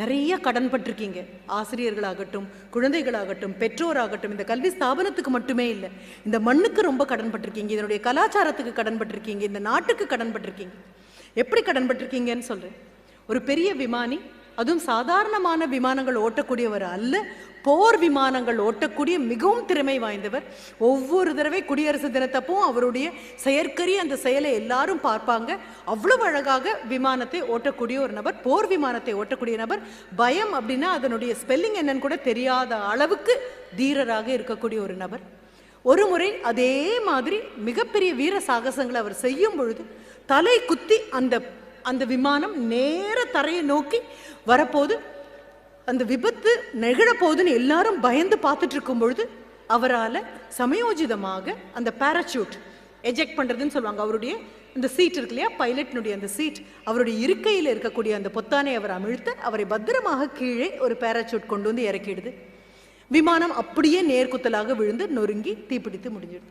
நிறைய கடன் பட்டிருக்கீங்க. ஆசிரியர்களாகட்டும் குழந்தைகளாகட்டும் பெற்றோராகட்டும் இந்த கல்வி ஸ்தாபனத்துக்கு மட்டுமே இல்லை இந்த மண்ணுக்கு ரொம்ப கடன் பட்டிருக்கீங்க இதனுடைய கலாச்சாரத்துக்கு கடன் பட்டிருக்கீங்க இந்த நாட்டுக்கு கடன் பட்டிருக்கீங்க. எப்படி கடன் பட்டிருக்கீங்கன்னு சொல்கிறேன் ஒரு பெரிய விமானி அதுவும் சாதாரணமான விமானங்கள் ஓட்டக்கூடியவர் அல்ல போர் விமானங்கள் ஓட்டக்கூடிய மிகவும் திறமை வாய்ந்தவர். ஒவ்வொரு தடவை குடியரசு தினத்தப்பவும் அவருடைய செயற்கரிய அந்த செயலை எல்லாரும் பார்ப்பாங்க. அவ்வளவு அழகாக விமானத்தை ஓட்டக்கூடிய ஒரு நபர் போர் விமானத்தை ஓட்டக்கூடிய நபர். பயம் அப்படின்னா அதனுடைய ஸ்பெல்லிங் என்னன்னு கூட தெரியாத அளவுக்கு தீரராக இருக்கக்கூடிய ஒரு நபர். ஒரு முறை அதே மாதிரி மிகப்பெரிய வீர சாகசங்களை அவர் செய்யும் பொழுது தலை குத்தி அந்த அந்த விமானம் நேர தரையை நோக்கி வரப்போது அந்த விபத்து நிகழப்போகுதுன்னு எல்லாரும் பயந்து பார்த்துட்டு இருக்கும் பொழுது அவரால் சமயோஜிதமாக அந்த பேராசூட் எஜெக்ட் பண்ணுறதுன்னு சொல்லுவாங்க. அவருடைய இந்த சீட் இருக்கு இல்லையா? பைலட்னுடைய அந்த சீட் அவருடைய இருக்கையில் இருக்கக்கூடிய அந்த பொத்தானை அவர் அமிழ்த்த அவரை பத்திரமாக கீழே ஒரு பேராசூட் கொண்டு வந்து இறக்கிடுது. விமானம் அப்படியே நேர்குத்தலாக விழுந்து நொறுங்கி தீப்பிடித்து முடிஞ்சிடுது.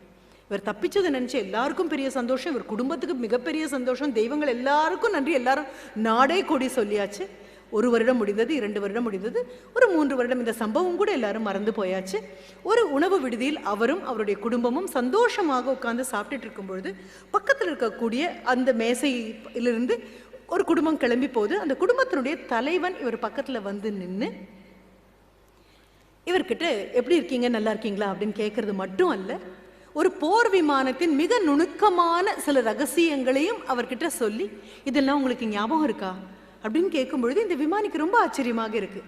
இவர் தப்பிச்சதை நினச்சி எல்லாருக்கும் பெரிய சந்தோஷம் இவர் குடும்பத்துக்கு மிகப்பெரிய சந்தோஷம். தெய்வங்கள் எல்லாருக்கும் நன்றி. எல்லாரும் நாடே கூடி சொல்லியாச்சு. ஒரு வருடம் முடிந்தது இரண்டு வருடம் முடிந்தது ஒரு மூன்று வருடம் இந்த சம்பவம் கூட எல்லாரும் மறந்து போயாச்சு. ஒரு உணவு விடுதியில் அவரும் அவருடைய குடும்பமும் சந்தோஷமாக உட்கார்ந்து சாப்பிட்டுட்டு இருக்கும் பொழுது பக்கத்தில் இருக்கக்கூடிய அந்த மேசையிலிருந்து ஒரு குடும்பம் கிளம்பி போகுது அந்த குடும்பத்தினுடைய தலைவன் இவர் பக்கத்துல வந்து நின்று இவர்கிட்ட எப்படி இருக்கீங்க? நல்லா இருக்கீங்களா? அப்படின்னு கேட்கறது மட்டும் அல்ல ஒரு போர் விமானத்தின் மிக நுணுக்கமான சில ரகசியங்களையும் அவர்கிட்ட சொல்லி இதெல்லாம் உங்களுக்கு ஞாபகம் இருக்கா? அப்படின்னு கேட்கும்பொழுது இந்த விமானிக்கு ரொம்ப ஆச்சரியமாக இருக்கு.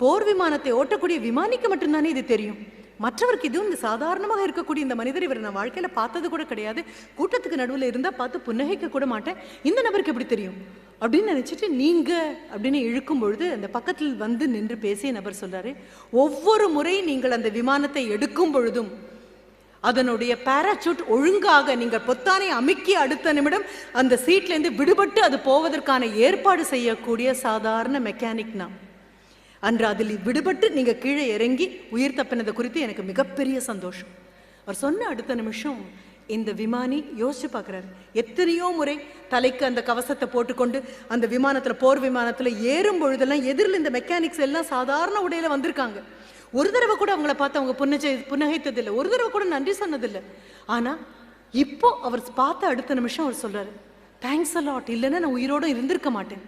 போர் விமானத்தை ஓட்டக்கூடிய விமானிக்கு மட்டும்தானே இது தெரியும். மற்றவருக்கு இதுவும் இந்த சாதாரணமாக இருக்கக்கூடிய இந்த மனிதர் இவர் நான் வாழ்க்கையில் பார்த்தது கூட கிடையாது. கூட்டத்துக்கு நடுவில் இருந்தால் பார்த்து புன்னகைக்க கூட மாட்டேன். இந்த நபருக்கு எப்படி தெரியும்? அப்படின்னு நினச்சிட்டு நீங்கள் அப்படின்னு இழுக்கும் பொழுது அந்த பக்கத்தில் வந்து நின்று பேசிய நபர் சொல்கிறாரு ஒவ்வொரு முறை நீங்கள் அந்த விமானத்தை எடுக்கும் பொழுதும் அதனுடைய பேராசூட் ஒழுங்காக நீங்கள் பொத்தானை அமுக்கி அடுத்த நிமிடம் அந்த சீட்லேருந்து விடுபட்டு அது போவதற்கான ஏற்பாடு செய்யக்கூடிய சாதாரண மெக்கானிக் நான் அன்று அதில் விடுபட்டு நீங்கள் கீழே இறங்கி உயிர் தப்பினது குறித்து எனக்கு மிகப்பெரிய சந்தோஷம். அவர் சொன்ன அடுத்த நிமிஷம் இந்த விமானி யோசிச்சு பார்க்குறாரு. எத்தனையோ முறை தலைக்கு அந்த கவசத்தை போட்டுக்கொண்டு அந்த விமானத்தில் போர் விமானத்தில் ஏறும் பொழுதெல்லாம் எதிரில் இந்த மெக்கானிக்ஸ் எல்லாம் சாதாரண உடையில் வந்திருக்காங்க. ஒரு தடவை கூட அவங்கள பார்த்து அவங்க புன்னச்சை புன்னகைத்ததில்லை. ஒரு தடவை கூட நன்றி சொன்னதில்லை. ஆனால் இப்போ அவர் பார்த்த அடுத்த நிமிஷம் அவர் சொல்கிறார் தேங்க்ஸ் அலாட் இல்லைன்னா நான் உயிரோட இருந்திருக்க மாட்டேன்.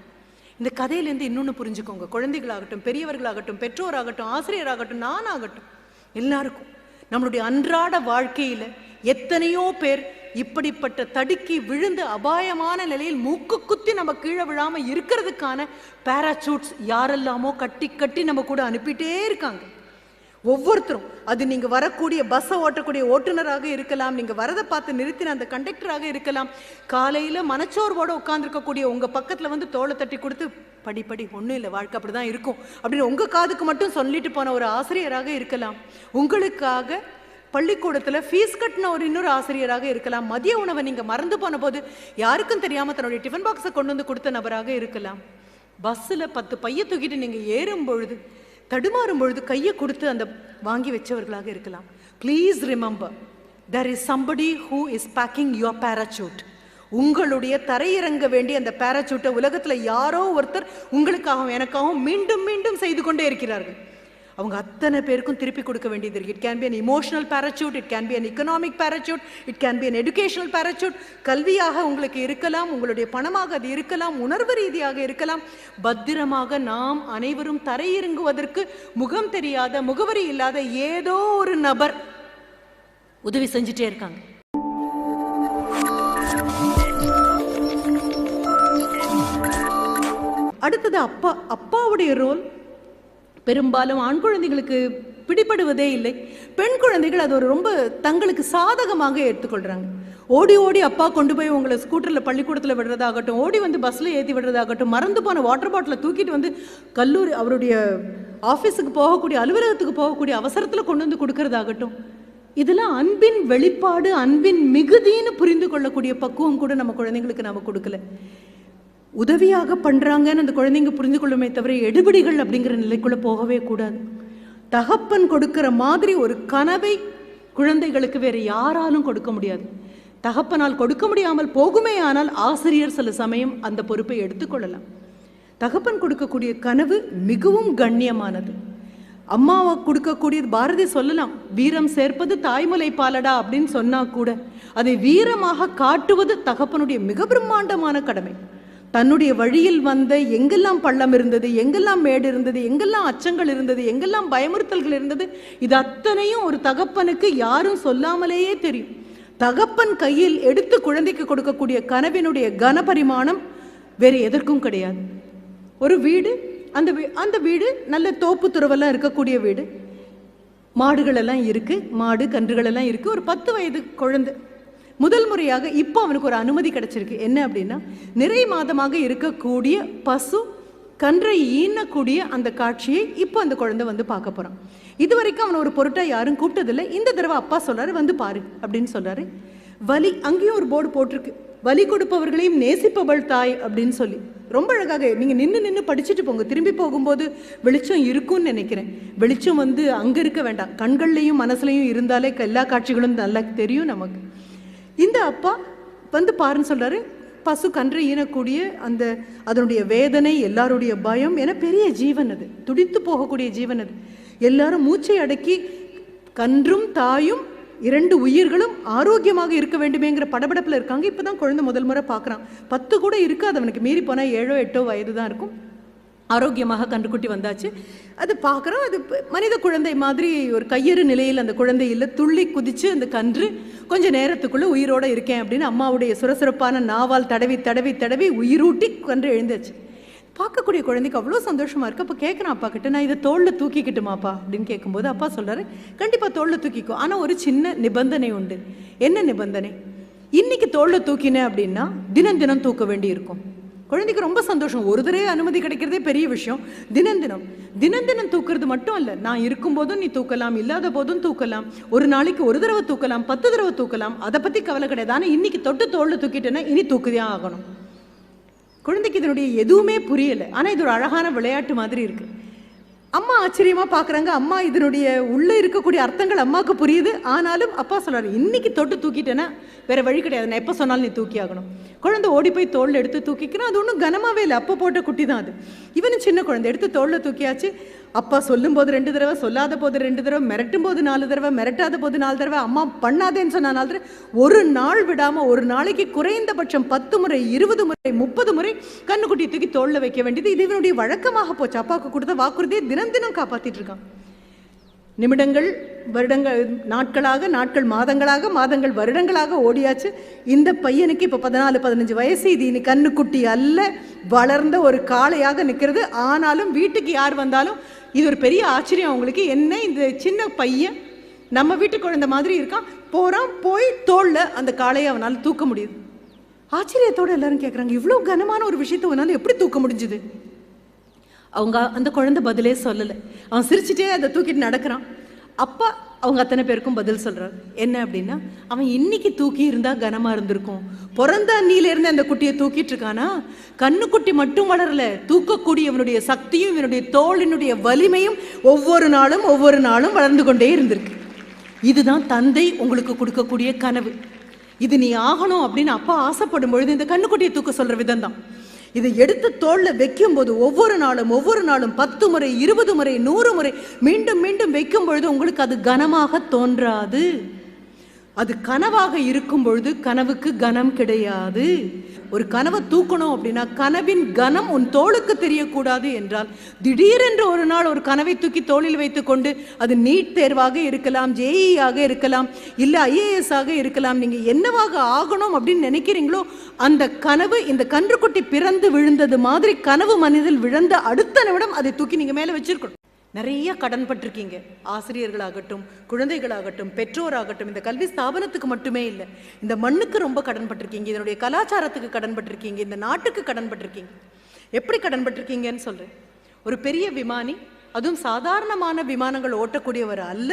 இந்த கதையிலேருந்து இன்னொன்று புரிஞ்சுக்கோங்க. குழந்தைகளாகட்டும் பெரியவர்களாகட்டும் பெற்றோராகட்டும் ஆசிரியராகட்டும் நானாகட்டும் எல்லாருக்கும் நம்மளுடைய அன்றாட வாழ்க்கையில் எத்தனையோ பேர் இப்படிப்பட்ட தடுக்கி விழுந்து அபாயமான நிலையில் மூக்கு குத்தி நம்ம கீழே விழாமல் இருக்கிறதுக்கான பேராசூட்ஸ் யாரெல்லாமோ கட்டி கட்டி நம்ம கூட அனுப்பிட்டே இருக்காங்க. ஒவ்வொருத்தரும் அது நீங்கள் வரக்கூடிய பஸ்ஸை ஓட்டக்கூடிய ஓட்டுநராக இருக்கலாம் நீங்கள் வரதை பார்த்து நிறுத்தின அந்த கண்டக்டராக இருக்கலாம். காலையில் மனச்சோர்வோடு உட்காந்துருக்கக்கூடிய உங்கள் பக்கத்தில் வந்து தோலை தட்டி கொடுத்து படி படி ஒன்றும் இல்லை வாழ்க்கை அப்படி தான் இருக்கும். அப்படின்னு உங்கள் காதுக்கு மட்டும் சொல்லிட்டு போன ஒரு ஆசிரியராக இருக்கலாம். உங்களுக்காக பள்ளிக்கூடத்தில் ஃபீஸ் கட்டின ஒரு இன்னொரு ஆசிரியராக இருக்கலாம். மதிய உணவை நீங்கள் மறந்து போன போது யாருக்கும் தெரியாமல் தன்னுடைய டிஃபன் பாக்ஸை கொண்டு வந்து கொடுத்த நபராக இருக்கலாம். பஸ்ஸில் பத்து பைய தூக்கிட்டு நீங்கள் ஏறும் பொழுது தடுமாறும் பொழுது கையை கொடுத்து அந்த வாங்கி வச்சவர்களாக இருக்கலாம். Please remember there is somebody who is packing your parachute உங்களுடைய தரையிறங்க வேண்டிய அந்த பேராசூட்டை உலகத்தில் யாரோ ஒருத்தர் உங்களுக்காகவும் எனக்காகவும் மீண்டும் மீண்டும் செய்து கொண்டே இருக்கிறார்கள். அவங்க அத்தனை பேருக்கும் திருப்பி கொடுக்க வேண்டியது இருக்கு. It can be an emotional parachute it can be an economic parachute it can be an educational parachute. கல்வியாக உங்களுக்கு இருக்கலாம் உங்களுடைய பணமாக அது இருக்கலாம் உணர்வு ரீதியாக இருக்கலாம். பத்திரமாக நாம் அனைவரும் தரையிறங்குவதற்கு முகம் தெரியாத முகவரி இல்லாத ஏதோ ஒரு நபர் உதவி செஞ்சுட்டே இருக்காங்க. அடுத்தது அப்பா அப்பாவுடைய ரோல் பெரும்பாலும் ஆண் குழந்தைகளுக்கு பிடிபடுவதே இல்லை. பெண் குழந்தைகள் அது ஒரு ரொம்ப தங்களுக்கு சாதகமாக ஏற்றுக்கொள்கிறாங்க ஓடி ஓடி அப்பா கொண்டு போய் உங்களை ஸ்கூட்டரில் பள்ளிக்கூடத்தில் விடுறதாகட்டும் ஓடி வந்து பஸ்ஸில் ஏற்றி விடுறதாகட்டும் மறந்து போன வாட்டர் பாட்டிலை தூக்கிட்டு வந்து கல்லூரி அவருடைய ஆஃபீஸுக்கு போகக்கூடிய அலுவலகத்துக்கு போகக்கூடிய அவசரத்தில் கொண்டு வந்து கொடுக்கறதாகட்டும். இதெல்லாம் அன்பின் வெளிப்பாடு அன்பின் மிகுதின்னு புரிந்து கொள்ளக்கூடிய பக்குவம் கூட நம்ம குழந்தைங்களுக்கு நம்ம கொடுக்கல. உதவியாக பண்ணுறாங்கன்னு அந்த குழந்தைங்க புரிந்து கொள்ளுமே தவிர எடுபடிகள் அப்படிங்கிற நிலைக்குள்ளே போகவே கூடாது. தகப்பன் கொடுக்கிற மாதிரி ஒரு கனவை குழந்தைகளுக்கு வேறு யாராலும் கொடுக்க முடியாது. தகப்பனால் கொடுக்க முடியாமல் போகுமே ஆனால் ஆசிரியர் சில சமயம் அந்த பொறுப்பை எடுத்துக்கொள்ளலாம். தகப்பன் கொடுக்கக்கூடிய கனவு மிகவும் கண்ணியமானது. அம்மாவை கொடுக்கக்கூடியது பாரதி சொல்லலாம் வீரம் சேர்ப்பது தாய்மலை பாலடா அப்படின்னு சொன்னா கூட அதை வீரமாக காட்டுவது தகப்பனுடைய மிக பிரம்மாண்டமான கடமை. தன்னுடைய வழியில் வந்த எங்கெல்லாம் பள்ளம் இருந்தது எங்கெல்லாம் மேடு இருந்தது எங்கெல்லாம் அச்சங்கள் இருந்தது எங்கெல்லாம் பயமுறுத்தல்கள் இருந்தது இது அத்தனையும் ஒரு தகப்பனுக்கு யாரும் சொல்லாமலேயே தெரியும். தகப்பன் கையில் எடுத்து குழந்தைக்கு கொடுக்கக்கூடிய கனவினுடைய கனபரிமாணம் வேறு எதற்கும் கிடையாது. ஒரு வீடு அந்த வீ அந்த வீடு நல்ல தோப்பு துறவெல்லாம் இருக்கக்கூடிய வீடு. மாடுகளெல்லாம் இருக்குது மாடு கன்றுகளெல்லாம் இருக்குது ஒரு பத்து வயது குழந்தை முதல் முறையாக இப்போ அவனுக்கு ஒரு அனுமதி கிடைச்சிருக்கு. என்ன அப்படின்னா நிறை மாதமாக இருக்கக்கூடிய பசு கன்றை ஈனக்கூடிய அந்த காட்சியை இப்போ அந்த குழந்தை வந்து பார்க்க போகிறான் இது வரைக்கும் அவனை ஒரு பொருட்டாக யாரும் கூப்பிட்டதில்லை. இந்த தடவை அப்பா சொல்கிறாரு வந்து பாரு அப்படின்னு சொல்கிறாரு வலி அங்கேயும் ஒரு போர்டு போட்டிருக்கு. வலி கொடுப்பவர்களையும் நேசிப்பவள் தாய் அப்படின்னு சொல்லி. ரொம்ப அழகாக நீங்கள் நின்று நின்று படிச்சுட்டு போங்க. திரும்பி போகும்போது வெளிச்சம் இருக்கும்னு நினைக்கிறேன். வெளிச்சம் வந்து அங்கே இருக்க வேண்டாம். கண்கள்லையும் மனசுலையும் இருந்தாலே எல்லா காட்சிகளும் நல்லா தெரியும் நமக்கு. இந்த அப்பா வந்து பாருன்னு சொல்கிறாரு பசு கன்று ஈனக்கூடிய அந்த அதனுடைய வேதனை எல்லாருடைய பயம் என பெரிய ஜீவன் அது. துடித்து போகக்கூடிய ஜீவன் அது. எல்லாரும் மூச்சை அடக்கி கன்றும் தாயும் இரண்டு உயிர்களும் ஆரோக்கியமாக இருக்க வேண்டுமேங்கிற படபடப்பில் இருக்காங்க. இப்போ தான் குழந்தை முதல் முறை பார்க்குறான் பத்து கூட இருக்காது. அவனுக்கு மீறி போனால் ஏழோ எட்டோ வயது தான் இருக்கும். ஆரோக்கியமாக கன்றுக்குட்டி வந்தாச்சு. அது பார்க்குறோம் அது மனித குழந்தை மாதிரி ஒரு கையறு நிலையில் அந்த குழந்தை இல்லை துள்ளி குதித்து அந்த கன்று கொஞ்சம் நேரத்துக்குள்ளே உயிரோட இருக்கேன் அப்படின்னு அம்மாவுடைய சுரசுரப்பான நாவால் தடவி தடவி தடவி உயிரூட்டி கன்று எழுந்தாச்சு. பார்க்கக்கூடிய குழந்தைக்கு அவ்வளோ சந்தோஷமாக இருக்குது அப்போ கேட்குறேன் அப்பா கிட்ட நான் இதை தோளில் தூக்கிக்கிட்டுமாப்பா அப்படின்னு கேட்கும்போது அப்பா சொல்கிறாரு கண்டிப்பாக தோளில் தூக்கிக்கும் ஆனால் ஒரு சின்ன நிபந்தனை உண்டு. என்ன நிபந்தனை? இன்னைக்கு தோளில் தூக்கினேன் அப்படின்னா தினம் தினம் தூக்க வேண்டி இருக்கும் குழந்தைக்கு ரொம்ப சந்தோஷம். ஒரு தடவை அனுமதி கிடைக்கிறதே பெரிய விஷயம். தினம் தினம். தினம் தினம் தூக்குறது மட்டும் இல்லை. நான் இருக்கும்போதும் நீ தூக்கலாம் இல்லாத போதும் தூக்கலாம். ஒரு நாளைக்கு ஒரு தடவை தூக்கலாம் பத்து தடவை தூக்கலாம். அதை பற்றி கவலை கிடையாது. ஆனால் இன்னைக்கு தொட்டு தோளில் தூக்கிட்டேன்னா இனி தூக்குதே ஆகணும். குழந்தைக்கு இதனுடைய எதுவுமே புரியலை. ஆனால் இது ஒரு அழகான விளையாட்டு மாதிரி இருக்குது அம்மா ஆச்சரியமா பார்க்குறாங்க அம்மா இதனுடைய உள்ள இருக்கக்கூடிய அர்த்தங்கள் அம்மாவுக்கு புரியுது. ஆனாலும் அப்பா சொல்றாரு இன்னைக்கு தொட்டு தூக்கிட்டேன்னா வேற வழி கிடையாது. நான் எப்போ சொன்னாலும் நீ தூக்கி ஆகணும். குழந்தை ஓடி போய் தோல்ல எடுத்து தூக்கிக்கிறான் அது ஒன்றும் கனமாவே இல்லை. அப்போ போட்ட குட்டி தான் அது. இவனும் சின்ன குழந்தை. எடுத்து தோல்ல தூக்கியாச்சு. அப்பா சொல்லும் போது ரெண்டு தடவை சொல்லாத போது ரெண்டு தடவை மிரட்டும் போது நாலு தடவை மிரட்டாத போது நாலு தடவை அம்மா பண்ணாதேன்னு சொன்ன நாலு தடவை. ஒரு நாள் விடாம ஒரு நாளைக்கு குறைந்தபட்சம் பத்து முறை இருபது முறை முப்பது முறை கண்ணுக்குட்டி தூக்கி தோல்ல வைக்க வேண்டியது. இது இவனுடைய வழக்கமாக போச்சு. அப்பாவுக்கு கொடுத்த வாக்குறுதியை தினம் தினம் காப்பாத்திட்டு இருக்கான். நிமிடங்கள் வருடங்கள் நாட்களாக நாட்கள் மாதங்களாக மாதங்கள் வருடங்களாக ஓடியாச்சு. இந்த பையனுக்கு இப்போ பதினாலு பதினஞ்சு வயசு. இது இனி கண்ணுக்குட்டி அல்ல. வளர்ந்த ஒரு காளையாக நிற்கிறது ஆனாலும் வீட்டுக்கு யார் வந்தாலும் இது ஒரு பெரிய ஆச்சரியம் அவங்களுக்கு. என்ன இந்த சின்ன பையன் நம்ம வீட்டு குழந்தை மாதிரி இருக்கான்? போறான் போய் தோளில் அந்த காளையை அவனால் தூக்க முடியுது. ஆச்சரியத்தோட எல்லாரும் கேட்குறாங்க இவ்வளோ கனமான ஒரு விஷயத்தை உன்னால் எப்படி தூக்க முடிஞ்சுது? அவங்க அந்த குழந்தை பதிலே சொல்லலை. அவன் சிரிச்சிட்டே அதை தூக்கிட்டு நடக்கிறான். அப்பா அவங்க அத்தனை பேருக்கும் பதில் சொல்கிறார் என்ன அப்படின்னா அவன் இன்னைக்கு தூக்கி இருந்தால் கனமாக இருந்திருக்கும். பிறந்த அண்ணியிலேருந்து அந்த குட்டியை தூக்கிட்டு இருக்கானா? கண்ணுக்குட்டி மட்டும் வளரல. தூக்கக்கூடிய இவனுடைய சக்தியும் இவனுடைய தோளினுடைய வலிமையும் ஒவ்வொரு நாளும் ஒவ்வொரு நாளும் வளர்ந்து கொண்டே இருந்திருக்கு. இதுதான் தந்தை உங்களுக்கு கொடுக்கக்கூடிய கனவு. இது நீ ஆகணும் அப்படின்னு அப்பா ஆசைப்படும் பொழுது இந்த கண்ணுக்குட்டியை தூக்க சொல்கிற விதம் தான் இதை எடுத்து தோளில் வைக்கும் போது ஒவ்வொரு நாளும் ஒவ்வொரு நாளும் பத்து முறை இருபது முறை நூறு முறை மீண்டும் மீண்டும் வைக்கும் பொழுது உங்களுக்கு அது கனமாக தோன்றாது. அது கனவாக இருக்கும் பொழுது கனவுக்கு கனம் கிடையாது. ஒரு கனவை தூக்கணும் அப்படின்னா கனவின் கனம் உன் தோளுக்கு தெரியக்கூடாது என்றால் திடீரென்று ஒரு நாள் ஒரு கனவை தூக்கி தோளில் வைத்துக்கொண்டு அது நீட் தேர்வாக இருக்கலாம் ஜேஇ ஆக இருக்கலாம் இல்லை ஐஏஎஸ் ஆக இருக்கலாம் நீங்கள் என்னவாக ஆகணும் அப்படின்னு நினைக்கிறீங்களோ அந்த கனவு இந்த கன்றுக்குட்டி பிறந்து விழுந்தது மாதிரி கனவு மனிதில் விழுந்த அடுத்த நிமிடம் அதை தூக்கி நீங்கள் மேலே வச்சிருக்கணும். நிறைய கடன் பட்டிருக்கீங்க. ஆசிரியர்களாகட்டும் குழந்தைகளாகட்டும் பெற்றோராகட்டும் இந்த கல்வி ஸ்தாபனத்துக்கு மட்டுமே இல்லை இந்த மண்ணுக்கு ரொம்ப கடன் பட்டிருக்கீங்க இதனுடைய கலாச்சாரத்துக்கு கடன் பட்டிருக்கீங்க இந்த நாட்டுக்கு கடன் பட்டிருக்கீங்க. எப்படி கடன் பட்டிருக்கீங்கன்னு சொல்கிறேன் ஒரு பெரிய விமானி அதுவும் சாதாரணமான விமானங்கள் ஓட்டக்கூடியவர் அல்ல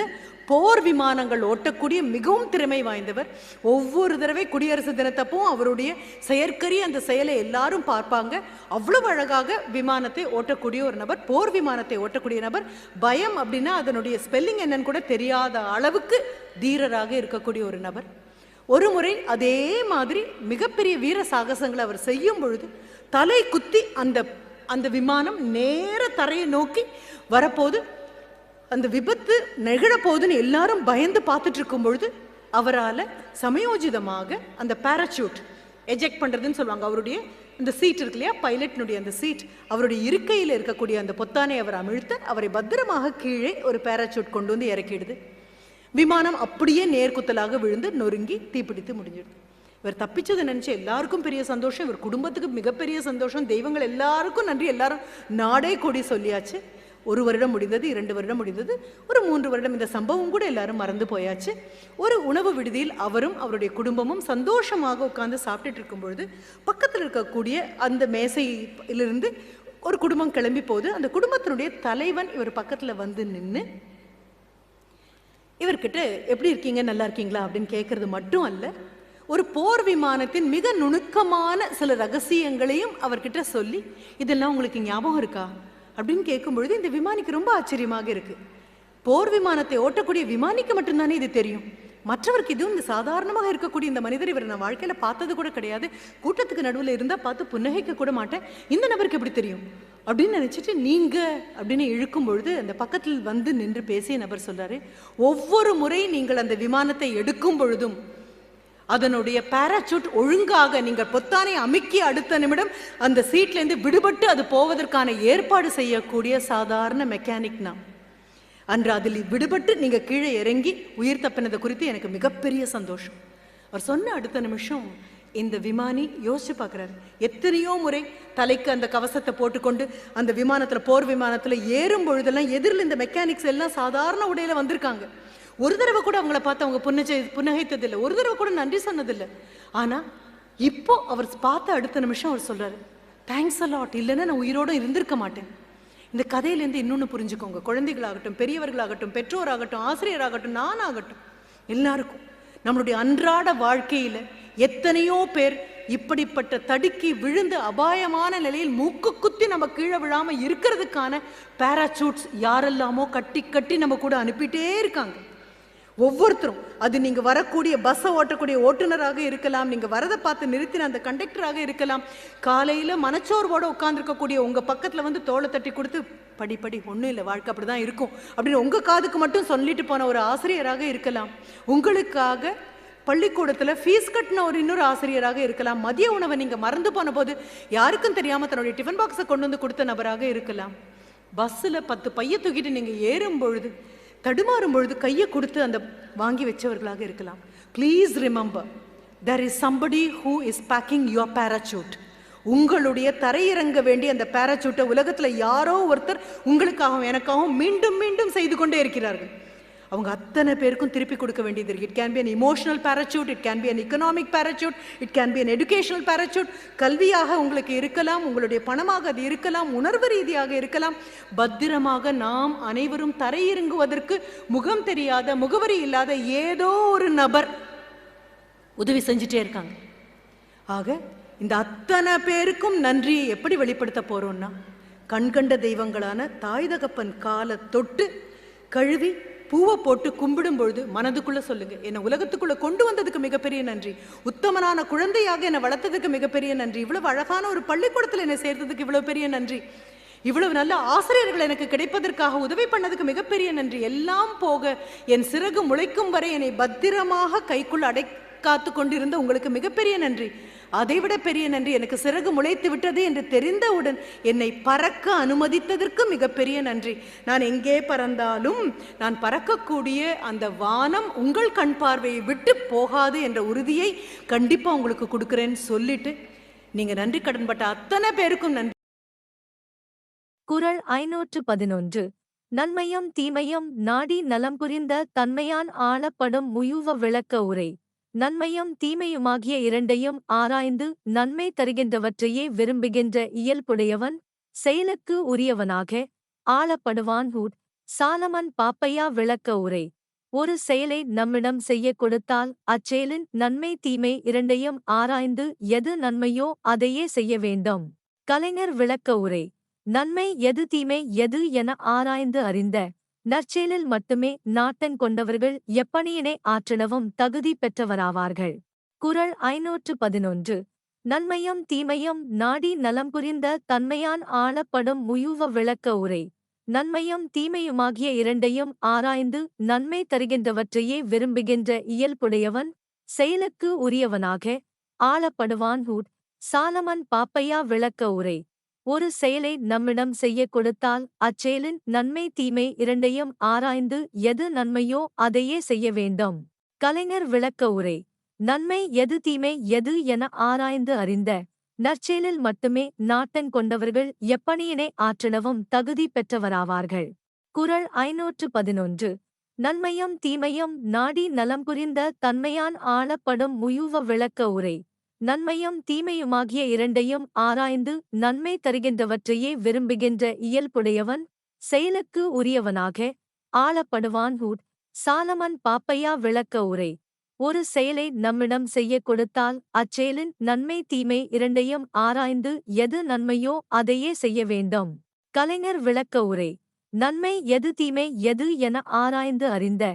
போர் விமானங்கள் ஓட்டக்கூடிய மிகவும் திறமை வாய்ந்தவர். ஒவ்வொரு தடவை குடியரசு தினத்தப்பவும் அவருடைய செயற்கரிய அந்த செயலை எல்லாரும் பார்ப்பாங்க. அவ்வளவு அழகாக விமானத்தை ஓட்டக்கூடிய ஒரு நபர் போர் விமானத்தை ஓட்டக்கூடிய நபர். பயம் அப்படின்னா அதனுடைய ஸ்பெல்லிங் என்னன்னு கூட தெரியாத அளவுக்கு தீரராக இருக்கக்கூடிய ஒரு நபர். ஒரு முறை அதே மாதிரி மிகப்பெரிய வீர சாகசங்களை அவர் செய்யும் பொழுது தலை குத்தி அந்த அந்த விமானம் நேர தரையை நோக்கி வரப்போது அந்த விபத்து நிகழப்போகுதுன்னு எல்லாரும் பயந்து பார்த்துட்டு இருக்கும் பொழுது அவரால் சமயோஜிதமாக அந்த பாராசூட் எஜெக்ட் பண்ணுறதுன்னு சொல்லுவாங்க. அவருடைய இந்த சீட் இருக்கு இல்லையா? பைலட்னுடைய அந்த சீட் அவருடைய இருக்கையில் இருக்கக்கூடிய அந்த பொத்தானை அவர் அமிழ்த்த அவரை பத்திரமாக கீழே ஒரு பாராசூட் கொண்டு வந்து இறக்கிடுது. விமானம் அப்படியே நேர்குத்தலாக விழுந்து நொறுங்கி தீப்பிடித்து முடிஞ்சிடுது. இவர் தப்பிச்சதை நினச்சி எல்லாருக்கும் பெரிய சந்தோஷம். இவர் குடும்பத்துக்கு மிகப்பெரிய சந்தோஷம். தெய்வங்கள் எல்லாருக்கும் நன்றி. எல்லாரும் நாடே கூடி சொல்லியாச்சு. ஒரு வருடம் முடிந்தது இரண்டு வருடம் முடிந்தது ஒரு மூன்று வருடம் இந்த சம்பவம் கூட எல்லாரும் மறந்து போயாச்சு. ஒரு உணவு விடுதியில் அவரும் அவருடைய குடும்பமும் சந்தோஷமாக உட்கார்ந்து சாப்பிட்டுட்டு இருக்கும் பொழுது பக்கத்தில் இருக்கக்கூடிய அந்த மேசையிலிருந்து ஒரு குடும்பம் கிளம்பி போகுது அந்த குடும்பத்தினுடைய தலைவன் இவர் பக்கத்தில் வந்து நின்று இவர்கிட்ட எப்படி இருக்கீங்க? நல்லா இருக்கீங்களா? அப்படின்னு கேட்கறது மட்டும் அல்ல ஒரு போர் விமானத்தின் மிக நுணுக்கமான சில ரகசியங்களையும் அவர்கிட்ட சொல்லி இதெல்லாம் உங்களுக்கு ஞாபகம் இருக்கா? அப்படின்னு கேட்கும் பொழுது இந்த விமானிக்கு ரொம்ப ஆச்சரியமாக இருக்கு. போர் விமானத்தை ஓட்டக்கூடிய விமானிக்கு மட்டும்தானே இது தெரியும். மற்றவருக்கு இதுவும் இந்த சாதாரணமாக இருக்கக்கூடிய இந்த மனிதர் இவர் நான் வாழ்க்கையில் பார்த்தது கூட கிடையாது. கூட்டத்துக்கு நடுவில் இருந்தால் பார்த்து புன்னகைக்க கூட மாட்டேன். இந்த நபருக்கு எப்படி தெரியும்? அப்படின்னு நினச்சிட்டு நீங்கள் அப்படின்னு இழுக்கும் பொழுது அந்த பக்கத்தில் வந்து நின்று பேசிய நபர் சொல்கிறாரு ஒவ்வொரு முறை நீங்கள் அந்த விமானத்தை எடுக்கும் பொழுதும் அதனுடைய பேராசூட் ஒழுங்காக நீங்கள் பொத்தானை அமுக்கி அடுத்த நிமிடம் அந்த சீட்லேருந்து விடுபட்டு அது போவதற்கான ஏற்பாடு செய்யக்கூடிய சாதாரண மெக்கானிக் நான் அன்று அதில் விடுபட்டு நீங்கள் கீழே இறங்கி உயிர் தப்பினது குறித்து எனக்கு மிகப்பெரிய சந்தோஷம். அவர் சொன்ன அடுத்த நிமிஷம் இந்த விமானி யோசிச்சு பார்க்குறாரு. எத்தனையோ முறை தலைக்கு அந்த கவசத்தை போட்டுக்கொண்டு அந்த விமானத்தில் போர் விமானத்தில் ஏறும் பொழுதெல்லாம் எதிரில் இந்த மெக்கானிக்ஸ் எல்லாம் சாதாரண உடையில் வந்திருக்காங்க. ஒரு தடவை கூட அவங்கள பார்த்து அவங்க புன்னச்சை புன்னகைத்ததில்லை. ஒரு தடவை கூட நன்றி சொன்னதில்லை. ஆனால் இப்போ அவர் பார்த்த அடுத்த நிமிஷம் அவர் சொல்கிறார் தேங்க்ஸ் அலாட் இல்லைன்னா நான் உயிரோட இருந்திருக்க மாட்டேன். இந்த கதையிலேருந்து இன்னொன்று புரிஞ்சுக்கோங்க. குழந்தைகளாகட்டும் பெரியவர்களாகட்டும் பெற்றோராகட்டும் ஆசிரியராகட்டும் நானாகட்டும் எல்லாருக்கும் நம்மளுடைய அன்றாட வாழ்க்கையில் எத்தனையோ பேர் இப்படிப்பட்ட தடுக்கி விழுந்து அபாயமான நிலையில் மூக்கு குத்தி நம்ம கீழே விழாமல் இருக்கிறதுக்கான பேராசூட்ஸ் யாரெல்லாமோ கட்டி கட்டி நம்ம கூட அனுப்பிட்டே இருக்காங்க. ஒவ்வொருத்தரும் அது நீங்க வரக்கூடிய பஸ்ஸை ஓட்டக்கூடிய ஓட்டுநராக இருக்கலாம் நீங்க வரதை பார்த்து நிறுத்தின அந்த கண்டக்டராக இருக்கலாம். காலையில மனச்சோர்வோட உட்காந்துருக்கக்கூடிய உங்க பக்கத்துல வந்து தோலை தட்டி கொடுத்து படி படி ஒண்ணும் இல்லை வாழ்க்கை அப்படிதான் இருக்கும். அப்படின்னு உங்க காதுக்கு மட்டும் சொல்லிட்டு போன ஒரு ஆசிரியராக இருக்கலாம். உங்களுக்காக பள்ளிக்கூடத்தில் ஃபீஸ் கட்டின ஒரு இன்னொரு ஆசிரியராக இருக்கலாம். மதிய உணவை நீங்கள் மறந்து போன போது யாருக்கும் தெரியாமல் தன்னுடைய டிஃபன் பாக்ஸை கொண்டு வந்து கொடுத்த நபராக இருக்கலாம். பஸ்ஸில் பத்து பைய தூக்கிட்டு நீங்கள் ஏறும் பொழுது தடுமாறும் பொழுது கையை கொடுத்து அந்த வாங்கி வச்சவர்களாக இருக்கலாம். Please remember there is somebody who is packing your parachute உங்களுடைய தரையிறங்க வேண்டிய அந்த பேராசூட்டை உலகத்தில் யாரோ ஒருத்தர் உங்களுக்காகவும் எனக்காகவும் மீண்டும் மீண்டும் செய்து கொண்டே இருக்கிறார்கள். அவங்க அத்தனை பேருக்கும் திருப்பி கொடுக்க வேண்டியது இருக்கு. It can be an emotional parachute it can be an economic parachute it can be an educational parachute கல்வியாக உங்களுக்கு இருக்கலாம் உங்களுடைய பணமாக அது இருக்கலாம் உணர்வு ரீதியாக இருக்கலாம். பத்திரமாக நாம் அனைவரும் தரையிறங்குவதற்கு முகம் தெரியாத முகவரி இல்லாத ஏதோ ஒரு நபர் உதவி செஞ்சுட்டே இருக்காங்க. ஆக இந்த அத்தனை பேருக்கும் நன்றியை எப்படி வெளிப்படுத்த போறோம்னா கண்கண்ட தெய்வங்களான தாய் தகப்பன் காலை தொட்டு கழுவி பூவை போட்டு கும்பிடும் பொழுது மனதுக்குள்ள சொல்லுங்க என்னை உலகத்துக்குள்ள கொண்டு வந்ததுக்கு மிகப்பெரிய நன்றி. உத்தமனான குழந்தையாக என்னை வளர்த்ததுக்கு மிகப்பெரிய நன்றி. இவ்வளவு அழகான ஒரு பள்ளிக்கூடத்தில் என்னை சேர்த்ததுக்கு இவ்வளவு பெரிய நன்றி. இவ்வளவு நல்ல ஆசிரியர்கள் எனக்கு கிடைப்பதற்காக உதவி பண்ணதுக்கு மிகப்பெரிய நன்றி. எல்லாம் போக என் சிறகு முளைக்கும் வரை என்னை பத்திரமாக கைக்குள் அடை காத்து கொண்டிருந்த உங்களுக்கு மிகப்பெரிய நன்றி. அதைவிட பெரிய நன்றி. எனக்கு சிறகு முளைத்து விட்டது என்று தெரிந்தவுடன் என்னை பறக்க அனுமதித்ததற்கு மிகப்பெரிய நன்றி. நான் எங்கே பறந்தாலும் நான் பறக்கக்கூடிய அந்த வானம் உங்கள் கண் பார்வையை விட்டு போகாது என்ற உறுதியை கண்டிப்பா உங்களுக்கு கொடுக்குறேன்னு சொல்லிட்டு நீங்க நன்றி கடன்பட்ட அத்தனை பேருக்கும் நன்றி. குரல் ஐநூற்று பதினொன்று. நன்மையும் தீமையும் நாடி நலம் புரிந்த தன்மையான் ஆளப்படும் முயுவ விளக்க உரை. நன்மையும் தீமையுமாகிய இரண்டையும் ஆராய்ந்து நன்மை தருகின்றவற்றையே விரும்புகின்ற இயல்புடையவன் செயலுக்கு உரியவனாக ஆளப்படுவான் ஹூட். சாலமன் பாப்பையா விளக்க உரை. ஒரு செயலை நம்மிடம் செய்யக் கொடுத்தால் அச்செயலின் நன்மை தீமை இரண்டையும் ஆராய்ந்து எது நன்மையோ அதையே செய்ய வேண்டும். கலைஞர் விளக்க உரை. நன்மை எது தீமை எது என ஆராய்ந்து அறிந்த நற்செயலில் மட்டுமே நாட்டன் கொண்டவர்கள் எப்பணியினை ஆற்றினவும் தகுதி பெற்றவராவார்கள். குரல் ஐநூற்று பதினொன்று. நன்மையும் தீமையும் நாடி நலம் புரிந்த தன்மையான் ஆளப்படும் முயுவ விளக்க உரை. நன்மையும் தீமையுமாகிய இரண்டையும் ஆராய்ந்து நன்மை தருகின்றவற்றையே விரும்புகின்ற இயல்புடையவன் செயலுக்கு உரியவனாக ஆளப்படுவான் ஹூட். சாலமன் பாப்பையா விளக்க உரை. ஒரு செயலை நம்மிடம் செய்யக் கொடுத்தால் அச்செயலின் நன்மை தீமை இரண்டையும் ஆராய்ந்து எது நன்மையோ அதையே செய்ய வேண்டும். கலைஞர் விளக்க உரை நன்மை எது தீமை எது என ஆராய்ந்து அறிந்த நற்செயலில் மட்டுமே நாட்டன் கொண்டவர்கள் எப்பணியினை ஆற்றிடவும் தகுதி பெற்றவராவார்கள். குரல் ஐநூற்று பதினொன்று நன்மையும் தீமையும் நாடி நலம் புரிந்த தன்மையான் ஆளப்படும் முயுவ விளக்க உரை. நன்மையும் தீமையுமாகிய இரண்டையும் ஆராய்ந்து நன்மை தருகின்றவற்றையே விரும்புகின்ற இயல்புடையவன் செயலுக்கு உரியவனாக ஆளப்படுவான் ஹூட் சாலமன் பாப்பையா விளக்க உரை. ஒரு செயலை நம்மிடம் செய்யக் கொடுத்தால் அச்செயலின் நன்மை தீமை இரண்டையும் ஆராய்ந்து எது நன்மையோ அதையே செய்ய வேண்டும். கலைஞர் விளக்க உரை. நன்மை எது தீமை எது என ஆராய்ந்து அறிந்த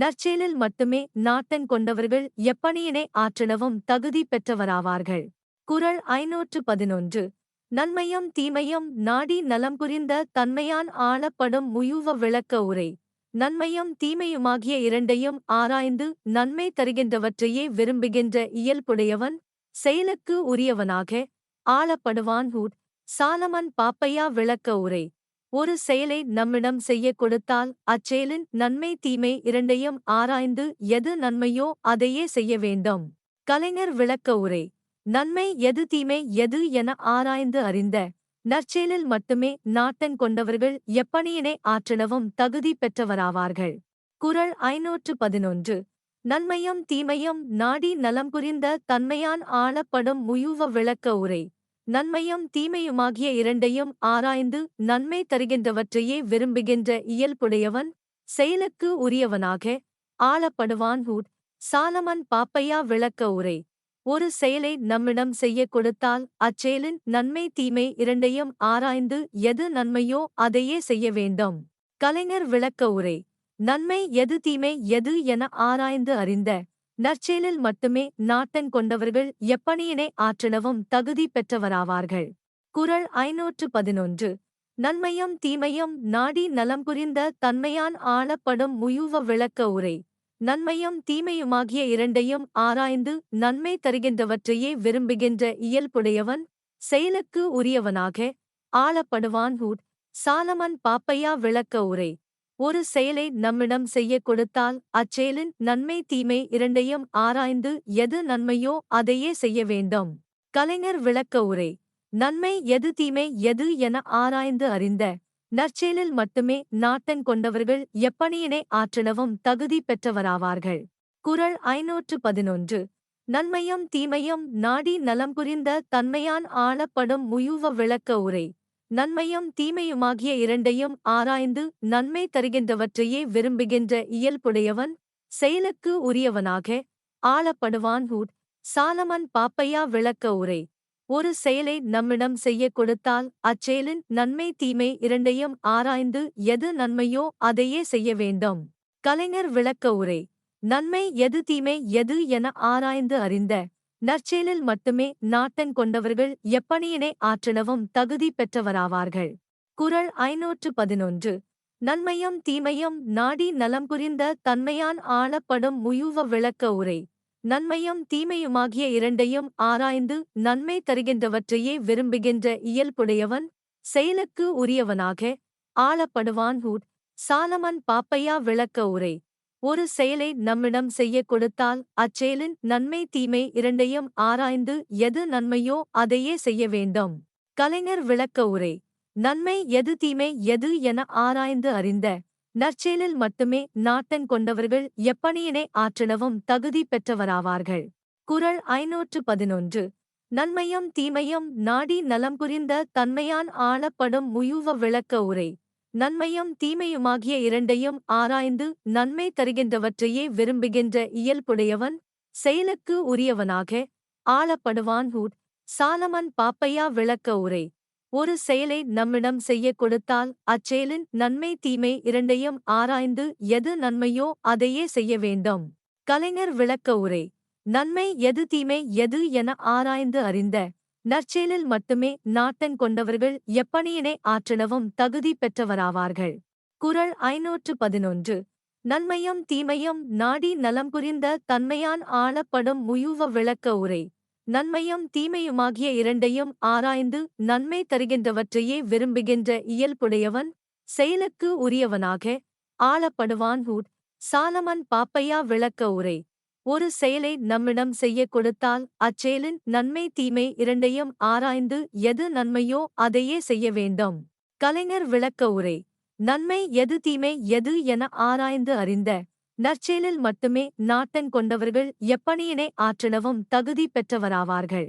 நற்செயலில் மட்டுமே நாட்டன் கொண்டவர்கள் எப்பணியினை ஆற்றிடவும் தகுதி பெற்றவராவார்கள். குரல் ஐநூற்று பதினொன்று நன்மையும் தீமையும் நாடி நலம் புரிந்த தன்மையான் ஆளப்படும் முயுவ விளக்க உரை. நன்மையும் தீமையுமாகிய இரண்டையும் ஆராய்ந்து நன்மை தருகின்றவற்றையே விரும்புகின்ற இயல்புடையவன் செயலுக்கு உரியவனாக ஆளப்படுவான் ஹூட் சாலமன் பாப்பையா விளக்க உரை. ஒரு செயலை நம்மிடம் செய்யக் கொடுத்தால் அச்செயலின் நன்மை தீமை இரண்டையும் ஆராய்ந்து எது நன்மையோ அதையே செய்ய வேண்டும். கலைஞர் விளக்க உரை நன்மை எது தீமை எது என ஆராய்ந்து அறிந்த நற்செயலில் மட்டுமே நாட்டன் கொண்டவர்கள் எப்பணியினை ஆற்றிடவும் தகுதி பெற்றவராவார்கள். குரல் ஐநூற்று பதினொன்று நன்மையும் தீமையும் நாடி நலம் புரிந்த தன்மையான் ஆளப்படும் முயுவ விளக்க உரை. நன்மையும் தீமையுமாகிய இரண்டையும் ஆராய்ந்து நன்மை தருகின்றவற்றையே விரும்புகின்ற இயல்புடையவன் செயலுக்கு உரியவனாக ஆளப்படுவான் ஹூட். சாலமன் பாப்பையா விளக்க உரை. ஒரு செயலை நம்மிடம் செய்யக் கொடுத்தால் அச்செயலின் நன்மை தீமை இரண்டையும் ஆராய்ந்து எது நன்மையோ அதையே செய்ய வேண்டும். கலைஞர் விளக்க உரை. நன்மை எது தீமை எது என ஆராய்ந்து அறிந்த நற்செயலில் மட்டுமே நாட்டன் கொண்டவர்கள் எப்பணியினை ஆற்றினவும் தகுதி பெற்றவராவார்கள். குரல் ஐநூற்று பதினொன்று. நன்மையும் தீமையும் நாடி நலம் புரிந்த தன்மையான் ஆளப்படும் முயுவ விளக்க உரை. நன்மையும் தீமையுமாகிய இரண்டையும் ஆராய்ந்து நன்மை தருகின்றவற்றையே விரும்புகின்ற இயல்புடையவன் செயலுக்கு உரியவனாக ஆளப்படுவான் ஹூட். சாலமன் பாப்பையா விளக்க உரை. ஒரு செயலை நம்மிடம் செய்யக் கொடுத்தால் அச்செயலின் நன்மை தீமை இரண்டையும் ஆராய்ந்து எது நன்மையோ அதையே செய்ய வேண்டும். கலைஞர் விளக்க உரை நன்மை எது தீமை எது என ஆராய்ந்து அறிந்த நற்செயலில் மட்டுமே நாட்டன் கொண்டவர்கள் எப்பணியினை ஆற்றிடவும் தகுதி பெற்றவராவார்கள். குரல் ஐநூற்று பதினொன்று நன்மையும் தீமையும் நாடி நலம் புரிந்த தன்மையான் ஆளப்படும் முயுவ விளக்க உரை. நன்மையும் தீமையுமாகிய இரண்டையும் ஆராய்ந்து நன்மை தருகின்றவற்றையே விரும்புகின்ற இயல்புடையவன் செயலுக்கு உரியவனாக ஆளப்படுவான் ஹூட். சாலமன் பாப்பையா விளக்க உரை. ஒரு செயலை நம்மிடம் செய்யக் கொடுத்தால் அச்செயலின் நன்மை தீமை இரண்டையும் ஆராய்ந்து எது நன்மையோ அதையே செய்ய வேண்டும். கலைஞர் விளக்க உரை. நன்மை எது தீமை எது என ஆராய்ந்து அறிந்த நற்செயலில் மட்டுமே நாட்டன் கொண்டவர்கள் எப்பணியினை ஆற்றிடவும் தகுதி பெற்றவராவார்கள். குரல் ஐநூற்று பதினொன்று. நன்மையும் தீமையும் நாடி நலம் புரிந்த தன்மையான் ஆளப்படும் முயுவ விளக்க உரை. நன்மையும் தீமையுமாகிய இரண்டையும் ஆராய்ந்து நன்மை தருகின்றவற்றையே விரும்புகின்ற இயல்புடையவன் செயலுக்கு உரியவனாக ஆளப்படுவான் ஹூட் சாலமன் பாப்பையா விளக்க உரை. ஒரு செயலை நம்மிடம் செய்யக் கொடுத்தால் அச்செயலின் நன்மை தீமை இரண்டையும் ஆராய்ந்து எது நன்மையோ அதையே செய்ய வேண்டும். கலைஞர் விளக்க உரை நன்மை எது தீமை எது என ஆராய்ந்து அறிந்த நற்செயலில் மட்டுமே நாட்டன் கொண்டவர்கள் எப்பணியினை ஆற்றிடவும் தகுதி பெற்றவராவார்கள். குரல் ஐநூற்று பதினொன்று நன்மையும் தீமையும் நாடி நலம் புரிந்த தன்மையான் ஆளப்படும் முயுவ விளக்க உரை. நன்மையும் தீமையுமாகிய இரண்டையும் ஆராய்ந்து நன்மை தருகின்றவற்றையே விரும்புகின்ற இயல்புடையவன் செயலுக்கு உரியவனாக ஆளப்படுவான் ஹூட் சாலமன் பாப்பையா விளக்க உரை. ஒரு செயலை நம்மிடம் செய்யக் கொடுத்தால் அச்செயலின் நன்மை தீமை இரண்டையும் ஆராய்ந்து எது நன்மையோ அதையே செய்ய வேண்டும். கலைஞர் விளக்க உரை. நன்மை எது தீமை எது என ஆராய்ந்து அறிந்த நற்செயலில் மட்டுமே நாட்டன் கொண்டவர்கள் எப்பணியினை ஆற்றலவும் தகுதி பெற்றவராவார்கள். குரல் ஐநூற்று பதினொன்று நன்மையும் தீமையும் நாடி நலம் புரிந்த தன்மையான் ஆளப்படும் முயுவ விளக்க உரை. நன்மையும் தீமையுமாகிய இரண்டையும் ஆராய்ந்து நன்மை தருகின்றவற்றையே விரும்புகின்ற இயல்புடையவன் செயலுக்கு உரியவனாக ஆளப்படுவான் ஹூட். சாலமன் பாப்பையா விளக்க உரை. ஒரு செயலை நம்மிடம் செய்யக் கொடுத்தால் அச்செயலின் நன்மை தீமை இரண்டையும் ஆராய்ந்து எது நன்மையோ அதையே செய்ய வேண்டும். கலைஞர் விளக்க உரை நன்மை எது தீமை எது என ஆராய்ந்து அறிந்த நற்செயலில் மட்டுமே நாட்டன் கொண்டவர்கள் எப்பணியினை ஆற்றிடவும் தகுதி பெற்றவராவார்கள்.